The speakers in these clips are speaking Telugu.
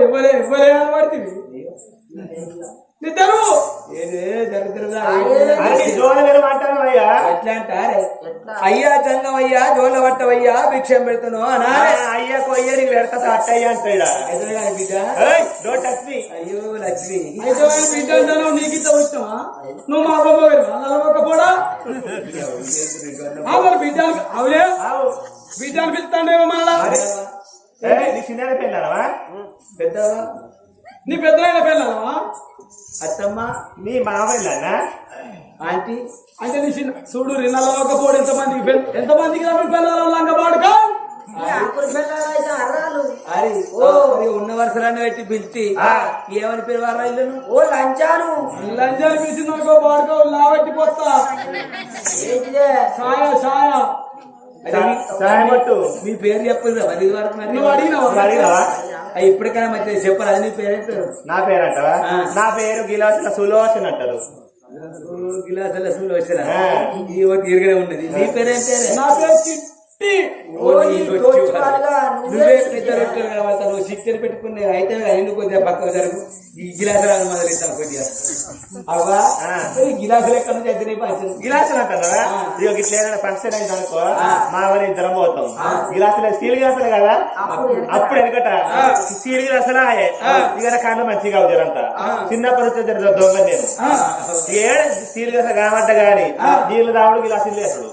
ఇవ్వలే ఇవ్వలే అని పడుతుంది. అంటారే అయ్యా. చంగం అయ్యా జోల పట్టవయ్యా భిక్షం పెడుతున్నావు అనారే అయ్యా కొయ్య నీకు పెడతా అట్టయ్యా అంటాడా. ఎదురుగాని బిడ్డ? డోంట్ టచ్ మీ అయ్యో లక్ష్మి. అయితే బిడ్డ నీకు ఇంత వచ్చినావా నువ్వు మా ఆ మరి బిడ్డ అవునే బిడ్డను పిలుస్తాండేమో మళ్ళా నీ చిన్న పెళ్ళారా పెద్దవా? నీ పెద్దలైన పెళ్ళావా అత్తమ్మ? నీ మామయ్యనా ఆంటీ? అంటే నీ చిన్న చూడు నలవకపోడు ఎంతమందికి పెళ్ళ ఎంతమందికి రాబడి పిల్లలు లంగబాడుకో అరే ఓ. అరే ఉన్న వరుసలన్నీ పెట్టి పిలిచి ఏమని పేరు వారా ఇల్లును? ఓ లంచాను. లంజాలు పిలిచింది అనుకో బాడుకో లాబెట్టి పోతా. సాయ సాయ. సాయమట్టు మీ పేరు చెప్పదు అది వరకు నువ్వు అడిగినావా? అడిగినావా? అయ్యి ఇప్పటికైనా మంచిగా చెప్పరు అది నీ పేరు పేరు? నా పేరంటావా ఆ. నా పేరు గిలాసుల సులోచన్ అంటారు. గిలాసుల సూలు వచ్చిన ఆ. ఈ ఒకటి ఇరుగనే ఉన్నది. నీ పేరు పేరు? నా పేరు. నువ్వే పెద్ద రొట్టెలు నువ్వు శిక్షలు పెట్టుకునే అయితే కొద్దిగా పక్కకు జరుగు? ఈ గిలాసులు మొదలెత్తాం కొద్దిగా. అవ్వా? గిలాసులు ఎక్కడ నుంచి అయితే గిలాసులు అంటారా. ఇక ఇట్లా ఏదైనా ఫంక్షన్ అయింది అనుకో. మా వారి ఇద్దరం పోతాం. గిలాసులు స్టీల్ గిలాసులు కదా? అప్పుడు వెనకట. స్టీల్ గిలాసులు ఆయే. ఇక కాళ్ళు మంచిగా అవుతారంట. చిన్నప్పటి నుంచి దొంగ నేను. స్టీల్ గ్లాస్ కామంట గాని నీళ్ళు తాగుడు గిలాసులు లేసుడు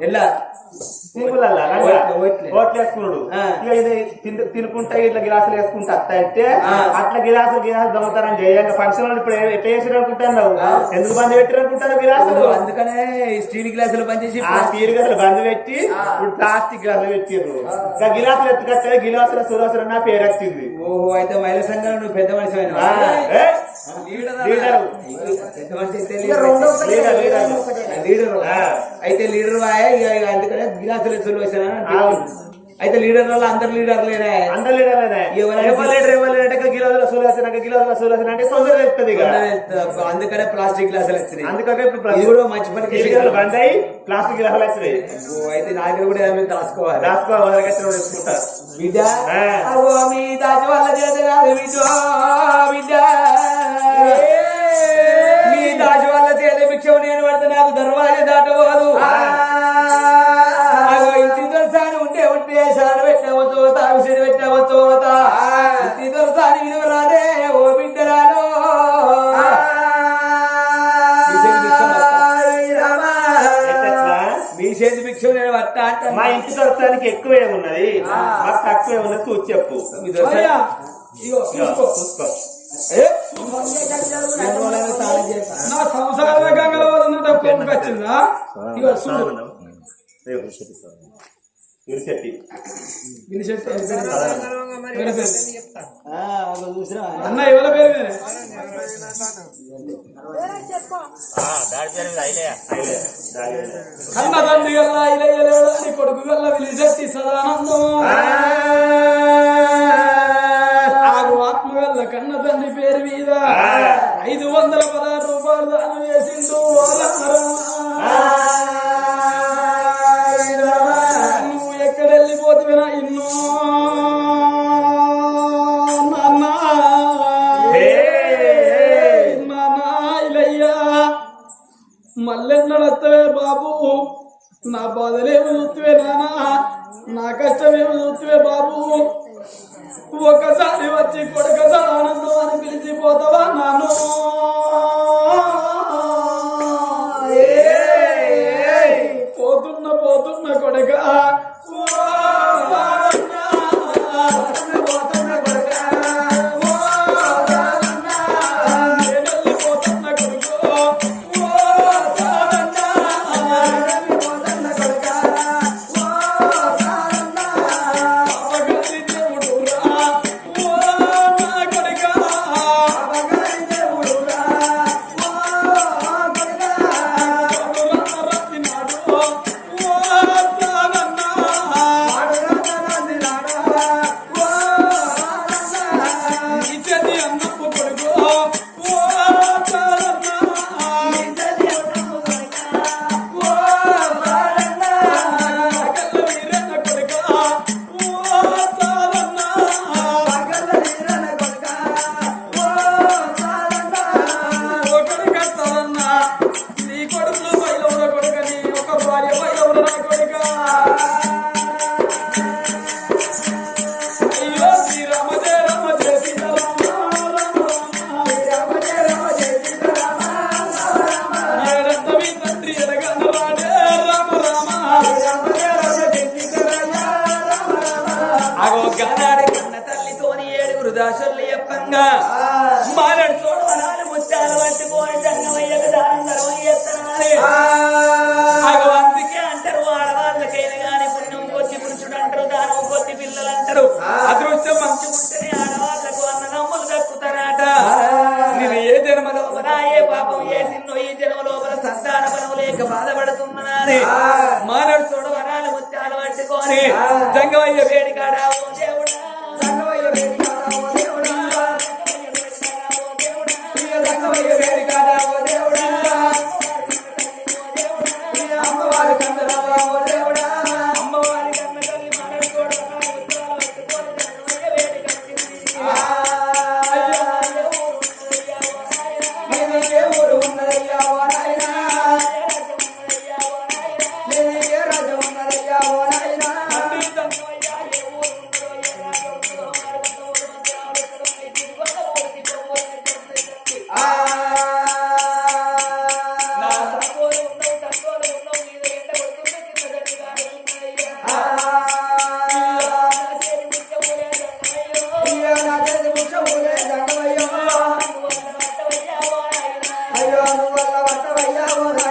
ఎలా సింపుల్ అలా ఓట్లే, ఓట్లే. ఓట్లు వేసుకున్నాడు ఆ. ఇక ఇది తిన్- తినుకుంటా ఇట్లా గిలాసులు వేసుకుంటా అత్త అంటే ఆ. అట్లా గిలాసులు గిలాసులు దొంగతనం చేయంగా ఫంక్షన్ వాళ్ళు ఇప్పుడు ఎట్లా చేసారు అనుకుంటాను ఆ. ఎందుకు బంద్ పెట్టారు అనుకుంటాను గిలాసులు అందుకనే స్టీల్ గ్లాసులు పనిచేసి ఆ స్టీల్ గ్లాసులు బంద్ పెట్టి ఇప్పుడు ప్లాస్టిక్ గ్లాసులు పెట్టిర్రు ఇంకా గిలాసులు ఎత్తుకొస్తే గిలాసుల సులోసులు నా పేరు వచ్చింది ఓహో అయితే మహిళా సంఘంలో నువ్వు పెద్ద మనిషి? లీడరు. అయితే లీడర్, వాయే అందుకనే గిలాసులు ఎత్తులు వచ్చానా. అయితే లీడర్ వల్ల అందరు లీడర్లేనే అందరు లీడర్లేనే ఎవరు లీడర్ ఎవరు లీడర్ అంటే గిలాసుల సులోచన గిలాసుల సులోచన అంటే తొందరగా చెప్తుంది ఇక. అందుకనే ప్లాస్టిక్ గ్లాసులు వచ్చినాయి అందుకనే ఇప్పుడు ఇది కూడా మంచి స్టీల్ గ్లాసులు బంద్ అయ్యి ప్లాస్టిక్ గ్లాసులు వచ్చినాయి అయితే నా దగ్గర కూడా ఏమైనా దాచుకోవాలి? బిడ్డ ఆ. అగో మీ దాచి వాళ్ళ చేత కాదు బిడ్డ బిడ్డ మీ దాచి వాళ్ళ చేత భిక్షం నేను పడితే నాకు దర్వాజ దాటబోదు మా ఇంటి దొరకడానికి ఎక్కువే ఉన్నది? మాకు తక్కువే ఉన్నది? చూసి చెప్పు. నా సంసార గంగల వల్ల ఉన్నట్టు కోపం వచ్చిందా? ఇగో చూడు. ఇరుచెట్టి వినిశెట్టి? అన్న ఎవరి పేరు? కన్న తండ్రి గల్ల ఇలయ్యలేడు అని కొడుకు గల్ల సదానందం ఆత్మ గల్ల కన్న తండ్రి పేరు మీద ఐదు వందల ಅವರ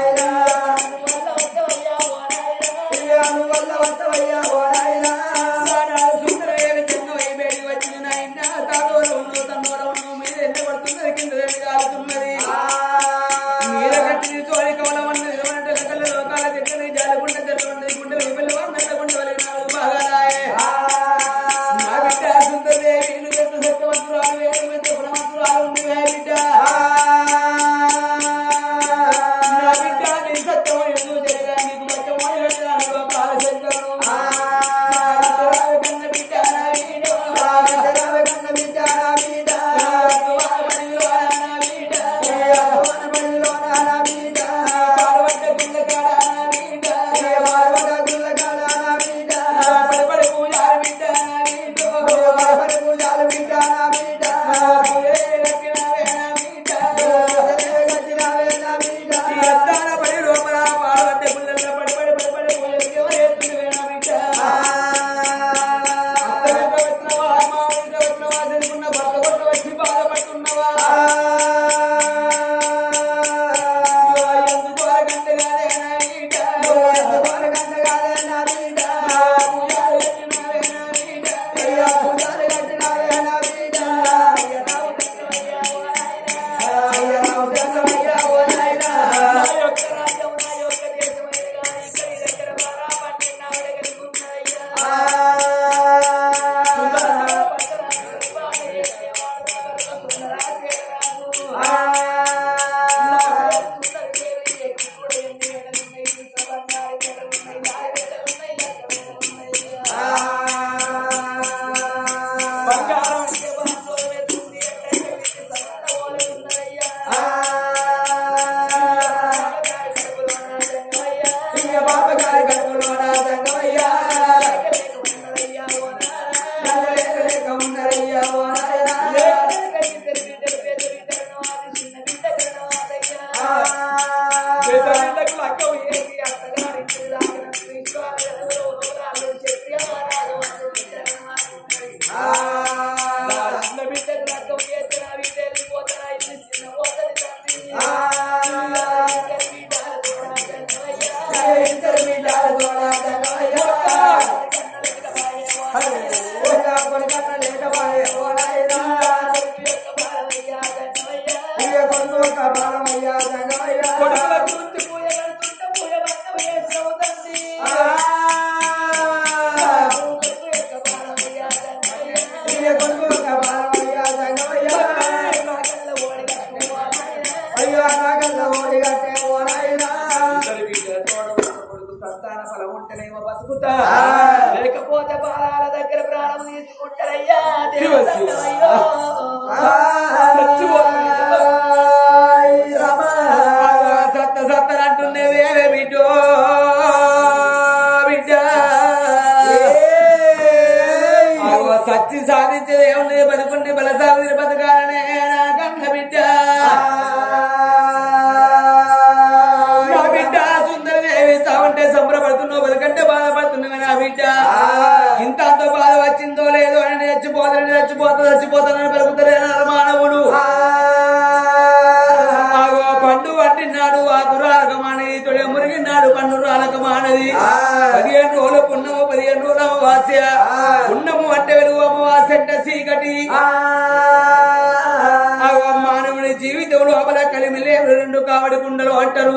కుండలు అంటారు.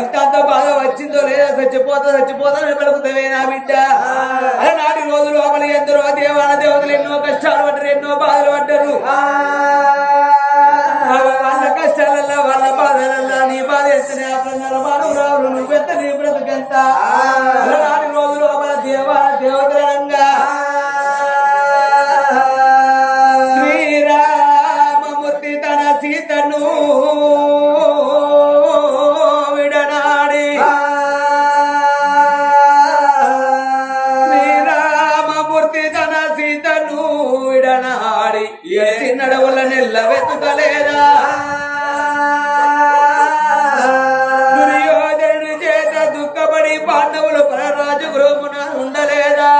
ఇంత అంత బాధ వచ్చిందో లేదా? చచ్చిపోతా చచ్చిపోతా పలుకుతావే నా బిడ్డ. అలనాటి రోజులు అమలు ఎందరో దేవాల దేవతలు ఎన్నో కష్టాలు పడ్డారు ఎన్నో బాధలు పడ్డారు. వాళ్ళ కష్టాలల్లా వాళ్ళ బాధలల్లా నీ బాధ ఎత్తనే అప్రంగాల మానవురావులు నువ్వెంత నీ బ్రతుకెంత? ఉండలేదా?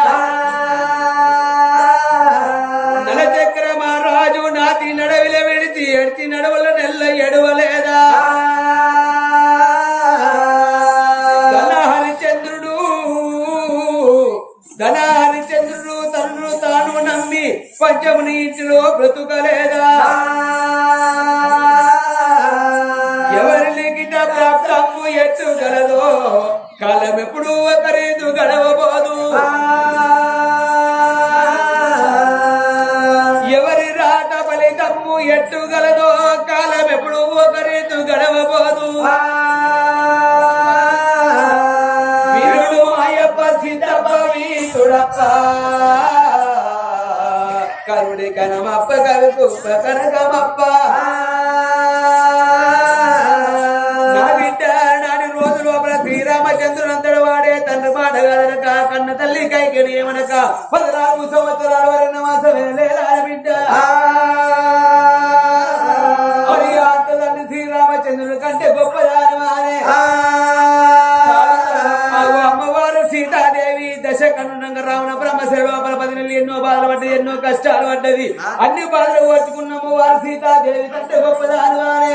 నలచక్ర మహారాజు నాతి నడవిల విడిచి ఎడిచి నడవల నెల్ల ఎడవలేదా? ధన హరిచంద్రుడు ధన హరిచంద్రుడు తనను తాను నమ్మి పంచముని ఇంటిలో బ్రతుకలేదా? కరుడి కనమప్ప కవి కరుకు కనకమప్ప. నా బిడ్డ నాటి రోజు లోపల శ్రీరామచంద్రుడు అంతడు వాడే తండ్రి మాట కదనక కన్న తల్లి కైకి ఏమనక పదరా అన్ని బాధలు ఓర్చుకున్న అమ్మవారు సీతాదేవి కంటే గొప్పదాని వారే.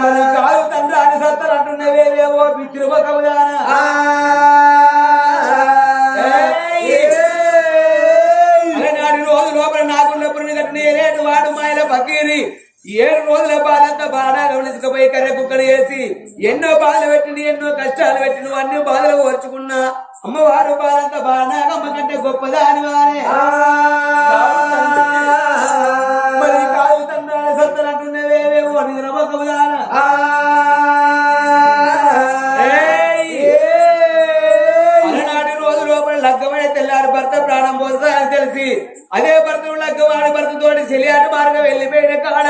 మరి కాదు తండ్రి అని సత్తలు అంటున్నవేవేవో పితృపకముదాన అలనాటి రోజు లోపల నాకున్నప్పుడు కట్టిన వాడు మాయల పకీరి. ఏడు రోజుల బాధంతా బాగా గమనించకపోయి కర్ర కుక్కలు వేసి ఎన్నో బాధలు పెట్టింది ఎన్నో కష్టాలు పెట్టి నువ్వు అన్ని బాధలు ఓర్చుకున్నా. అమ్మవారు బాధంతా బాగా అమ్మ కంటే గొప్పదాని వారే. మరి కాదు తండ్రి సత్తలు అంటున్నవేవేవో నిరమకముదాన అలనాటి రోజు లోపల లగ్గమైన తెల్లారి భర్త ప్రాణం పోతుందని తెలిసి అదే చెలియాటి మార్గం వెళ్ళిపోయిన కాడ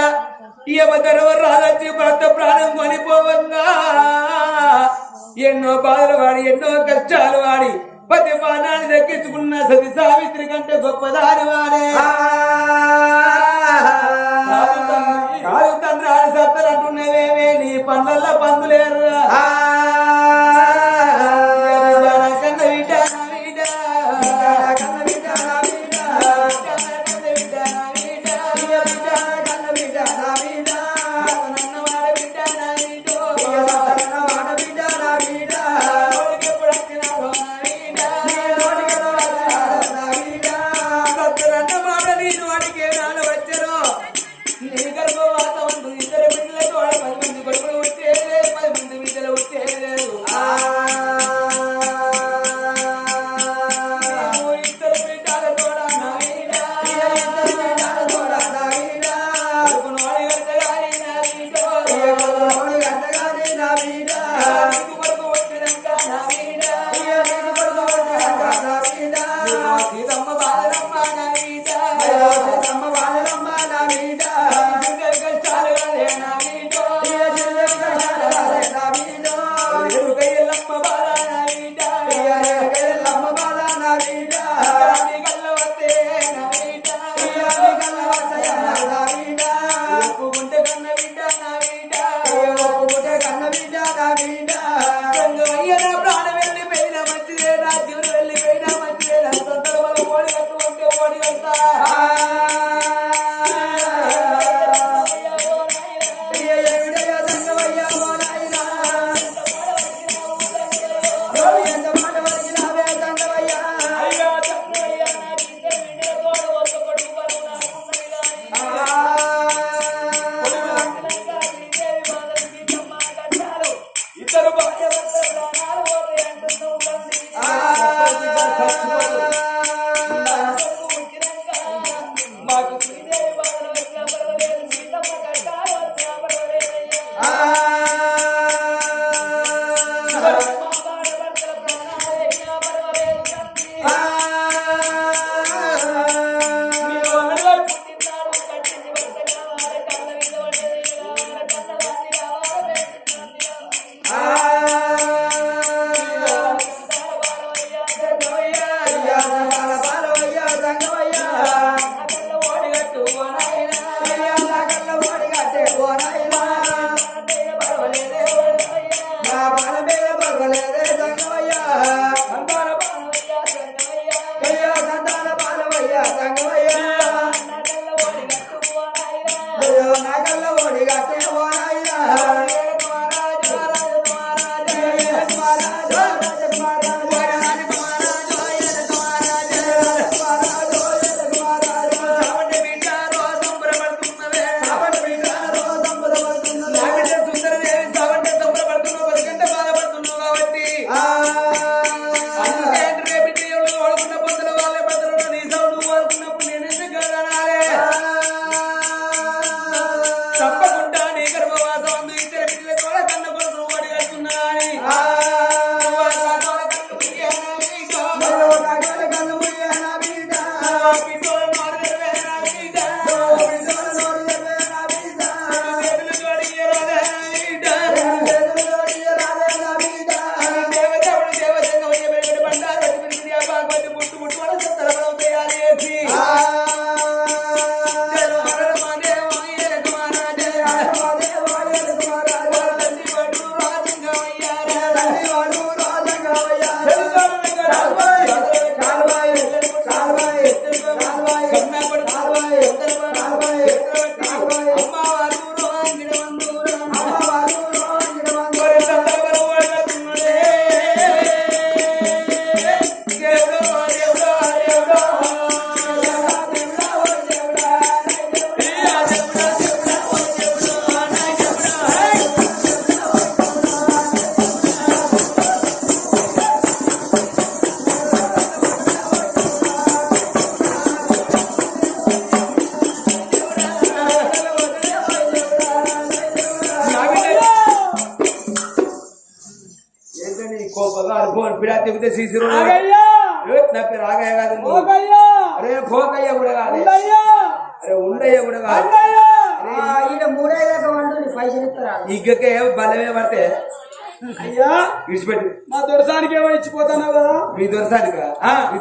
ఈ అబద్ధరవ రాదొచ్చి భర్త ప్రాణం కొనిపోవంగా ఎన్నో బాధలు వాడి ఎన్నో కష్టాలు వాడి పది బాణాన్ని దక్కించుకున్న సతి సావిత్రి కంటే గొప్పదాని వాడే. కాదు తండ్రి, ఆడి సత్తలు అంటున్నవేమే నీ పండ్ల పందులేరు.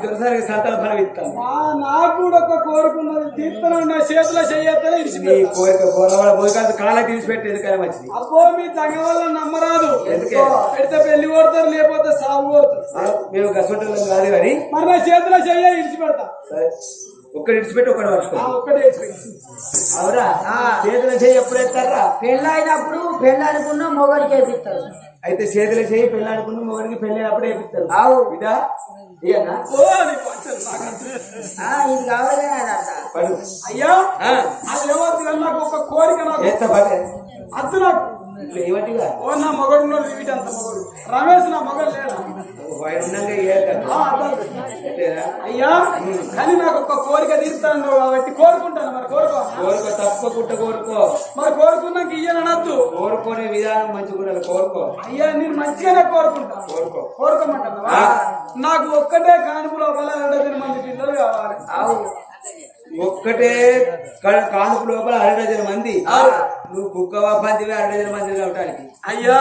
దొరసానికి సంతాన ఫలం ఇస్తాను నాకు కూడా ఒక కోరుకున్నది తీర్థన నా చేతిలో చెయ్యొద్దని నీ ఇడిచిపోయి కోరిక పోయి కాళ్ళ తీసిపెట్టి ఎందుకని మంచిది. అబ్బో మీ తగ్గ వల్ల నమ్మరాదు. ఎందుకే? పెడితే పెళ్ళి కొడతారు లేకపోతే సాగు కొడతారు. మేము గసొంటలం కాదు కానీ మరి నా చేతిలో చెయ్య ఇడిచిపెడతా ఒక్కటి ఇడిచిపెట్టి ఒక్కటి ఆ పట్టుకో ఒక్కటే అవురా చేతుల చేయి ఎప్పుడు ఎత్తారా? పెళ్ళి అయినప్పుడు పెళ్ళి అనుకున్న మొగడికి వేపిస్తారు. అయితే చేతుల చేయి పెళ్ళి అనుకున్న మొగడికి పెళ్ళి అయినప్పుడు వేపిస్తారు. ఆవు. బిడ్డ ఇది కావాలి అయ్యా ఆ, అది ఏమవుతుంది నాకు ఒక కోరిక నాకు. ఎత్త పడే అద్దు నాకు. ఇట్లా ఏమటిగా ఓ నా మగడు ఉన్నాడు వీటంత మగడు. రమేష్ నా మగడు లేడా? అయ్యా కానీ నాకు ఒక కోరిక తీరుతాను కాబట్టి కోరుకుంటాను మరి కోరుకో. కోరుకో తప్పకుండా కోరుకో మరి కోరుకున్నాక ఇయ్యనద్దు కోరుకునే విధానం మంచిగా ఉండాలి కోరుకో. అయ్యా నేను మంచిగానే కోరుకుంటా. కోరుకో. కోరుకోమంటున్నావా నాకు ఒక్కటే కానుపు లోపల రెండు మంది పిల్లలు కావాలి. ఒక్కటే కానుపు లోపల అరడజన మంది. నువ్వు కుక్కవా పందివి అరడజన మంది కావటానికి అయ్యా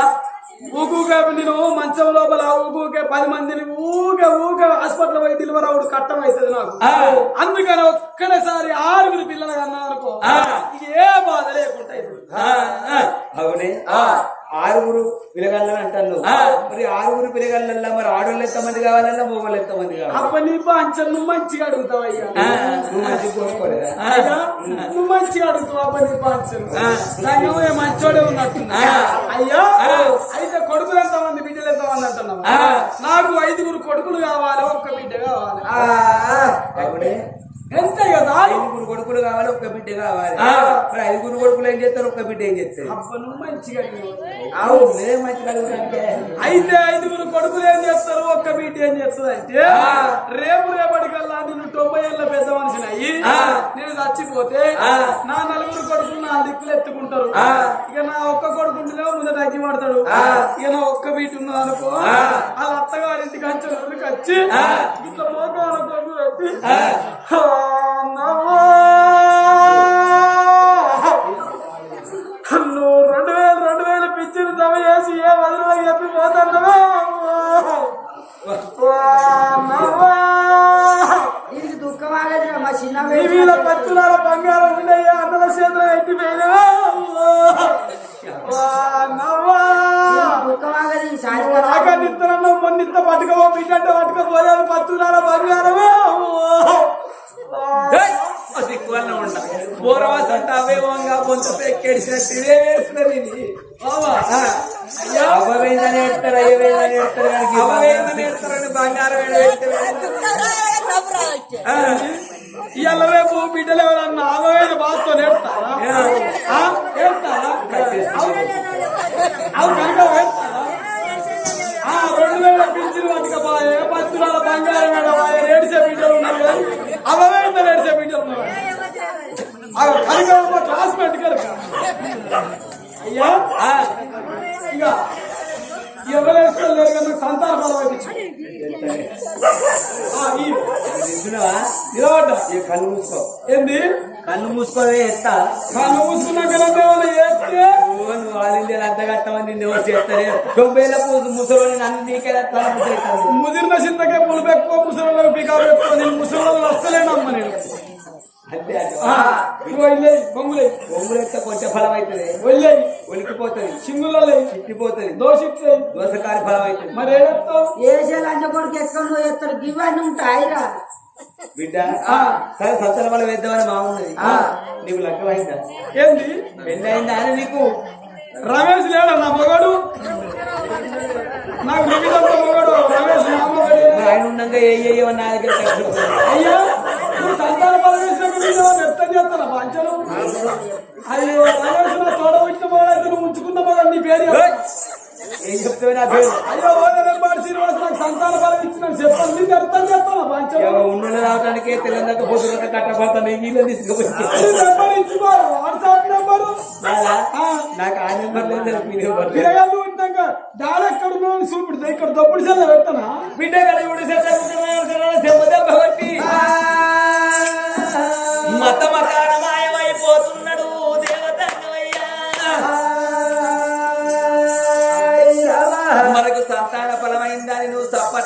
ఊకూకే నేను మంచం లోపల ఊకూకే పది మందిని ఊకే ఊకే హాస్పిటల్ పోయి డెలివరీ అవుడు కట్టం అవుతుంది నాకు. అందుకని ఒక్కడేసారి ఆరుగురు పిల్లలు కన్నా అనుకో ఏ బాధ లేకుండా అవునే? ఆరుగురు పిల్లగాళ్ళని అంటాను నువ్వు. మరి ఆరుగురు పిల్లగాళ్ళల్లో మరి ఆడోళ్ళు ఎంతమంది కావాలన్నా మొగోళ్ళు ఎంతమంది కావాలి? అప్ప నీ బాంచను నువ్వు మంచిగా అడుగుతావు అయ్యా నువ్వు మంచిగా కోరుకోలేదా? నువ్వు మంచిగా అడుగుతావు నీ మంచోడే ఉన్నట్టుంది అయ్యా అయితే కొడుకులు ఎంతమంది బిడ్డలు ఎంతమంది అంటున్నావు? నాకు ఐదుగురు కొడుకులు కావాలి ఒక్క బిడ్డ కావాలి. అంతే కదా? ఐదుగురు కొడుకులు కావాలి ఒక్క బిడ్డ కావాలి. మరి ఐదుగురు కొడుకులు ఏం చేస్తారు? ఒక్క బిడ్డ ఏం చేస్తారు? మంచిగా నేనే అడుగుతానంటే అయితే ఐదుగురు కొడుకులు ఏం చేస్తారు? ఒక్క బిడ్డ ఏం చేస్తుంది అంటే రేపు రేపటికల్లా నేను తొంభై ఏళ్ళ పెద్ద మనిషిని అయ్యి నేను చచ్చిపోతే నా నలుగురు కొడుకులు నా దిక్కులు ఎత్తుకుంటారు. ఇక నా ఒక్క కొడుకుంటేనే ముందట అగ్గి పడతాడు. ఇక నా ఒక్క బిడ్డ ఉన్నది అనుకో వాళ్ళ అత్తగారింటికి వచ్చి ఇట్లా మోకాల కొడుకు పెట్టి "ఆ, నవ్వా." రెండు వేలు రెండు వేలు పిచ్చిని జమ చేసి ఏ వదిలిలో చెప్పి పత్తులాల బంగారం అన్నల చేతులు ఎట్టి పోయినవా? మొన్నిత్త పట్టుకపో బిడ్డంటే పట్టుకపోలేదు పత్తులాల బంగారమే. ఉండ అవేవంగా పొంత పెక్కేడిసినట్టు ఇదే వేస్తున్నది ఇది. అవ్వవేందని ఏడుస్తారు అయ్యవేందని బంగారం ఇవాళ రేపు బిడ్డలు ఎవరన్నా ఆమె బాధతో నేర్తారా ఆ? నేర్తారా కనుక రెండు వేల పింఛన్ పత్తుల బంగారం ఏడిసే చేస్తే? నువ్వు నువ్వు వాళ్ళ ఇండియాలో అంత కట్టమంది నువ్వు చేస్తారే? తొంభైల ముసలి నన్ను నీకే ముదిరిన చింతకే పులుపు ఎక్కువ ముసలిలో పికాపు ఎక్కువ నేను ముసలిలో వస్తలేనమ్మ నేను. కొంచెం ఫలం అవుతుంది. వెళ్ళేయి ఒలికిపోతుంది సింగులలో చిట్టిపోతుంది. దోషిస్తే. దోసకారి ఫలం అవుతుంది. మరి ఏడెత్తావు ఏసే లంచ కొడుకు ఎక్కడ ఎత్తారు ఇవన్నీ ఉంటాయిరా బిడ్డ సరే సత్తల వల్ల వేద్దామని బాగున్నది నీకు లగ్గమైందా ఏంది? పెళ్ళి అయిందా అని నీకు? రమేష్ లేడా నా మగడు? నాకు నిమిదంతో మగడు రమేష్ నా మగడు. మరి ఆయన ఉండగా ఏ ఏ నా దగ్గర. అయ్యా నువ్వు సంతాన పరమేశ్వర వ్యక్తం చేస్తాను పంచను అయ్యో రమేష్ నా తోడ పెట్టిన మగడు నువ్వు ఉంచుకున్న మగడు నీ పేరు. ఏం చెప్తావు నా పేరు అయ్యో ఓదనబాడు శ్రీనివాస్ నాకు సంతాన బలం ఇచ్చిన చెప్పండి నీకు అర్థం చేస్తాను పంచను ఉండ రావడానికి తెల్లందాక పొద్దున కట్టబడతాను వీళ్ళని తీసుకుపోయి ఈ నెంబర్ ఇచ్చుకో వాట్సాప్ నెంబరు నాదా? ఆ. నాకు ఆ నెంబర్ లేదు నాకు ఈ నెంబర్ లేదు. పిల్లగాళ్ళు ఉంటాక ఎక్కడ దాడెక్కడ చూపిడుతా ఇక్కడ దప్పుడు సెల్ల పెట్టనా బిడ్డ కడుగుడు దెబ్బ కొట్టి మత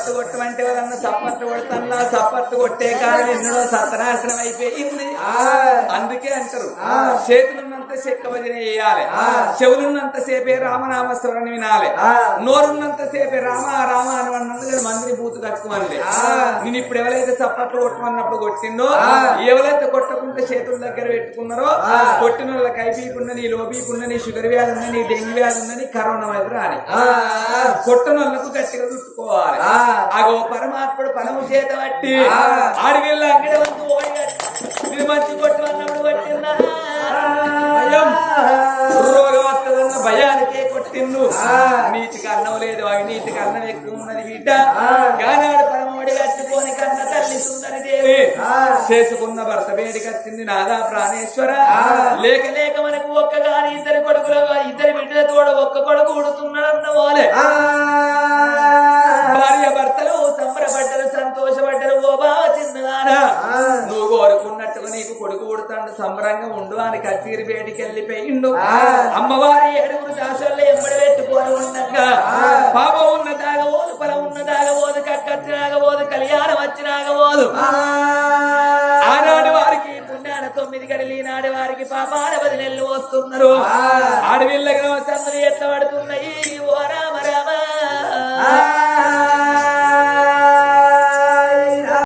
సప్పట్టు కొట్టమంటే ఎవరన్నా సప్పట్టు కొడతన్నా సప్పట్టు కొట్టే కాలం ఎన్నడో సత్యనాశనం అయిపోయింది. అందుకే అంటారు. చేతులున్నంత చెక్క భజన వేయాలి చెవులున్నంత సేపే రామనామ స్మరణ వినాలి నోరున్నంత సేపే రామ రామ అని అన్నందుకు మందిని బూతు కట్టుకోవాలి. నేను ఇప్పుడు ఎవరైతే సప్పట్లు కొట్టమన్నప్పుడు కొట్టిందో ఎవరైతే కొట్టకుండా చేతుల దగ్గర పెట్టుకున్నారో కొట్టిన వాళ్ళకి ఐపీకున్నది లోబీకున్నది షుగర్ వ్యాధి ఉందని డెంగ్యూ వ్యాధి ఉందని కరోనా వ్యాధి రాని. కొట్టన వాళ్ళకు గట్టిగా చుట్టుకోవాలి అగో పరమాత్ముడు పరము చేత బట్టి అడవిలో అంగడి వంతు ఓడి మంచి కొట్టు అన్నప్పుడు భయానికే కొట్టిండు. నీతికి అన్నం లేదు అవినీతికి అన్నం ఎక్కువ ఉన్నది బిడ్డ. గానాడు పరమోడి కట్టుకొని కన్న తల్లి సుందరి దేవి. చేసుకున్న భర్త వేడికి వచ్చింది నాదా ప్రాణేశ్వర. లేక లేక మనకు ఒక్కగాని ఇద్దరు కొడుకులు ఇద్దరు బిడ్డల తోడ ఒక్క కొడుకు ఉడుతున్నాడన్న వాళ్ళే ఉడతాడు సంబరంగా ఉండు అని కచ్చీరి బయటికి వెళ్ళిపోయిండు. అమ్మవారి ఏడుగురు దాసోళ్ళు ఎంబడి పెట్టుకొని ఉండగా పాప ఉన్న దాగబోదు పొలం ఉన్న దాగబోదు కక్కచ్చి రాగబోదు కళ్యాణం వచ్చి రాగబోదు ఆనాడు వారికి పుణ్యాన తొమ్మిది గడిలి నాడు వారికి పాపాన పది నెలలు వస్తున్నారు ఆడవిళ్ళ గ్రామ సందులు ఎట్లా పడుతున్నాయి ఓ రామ రామ.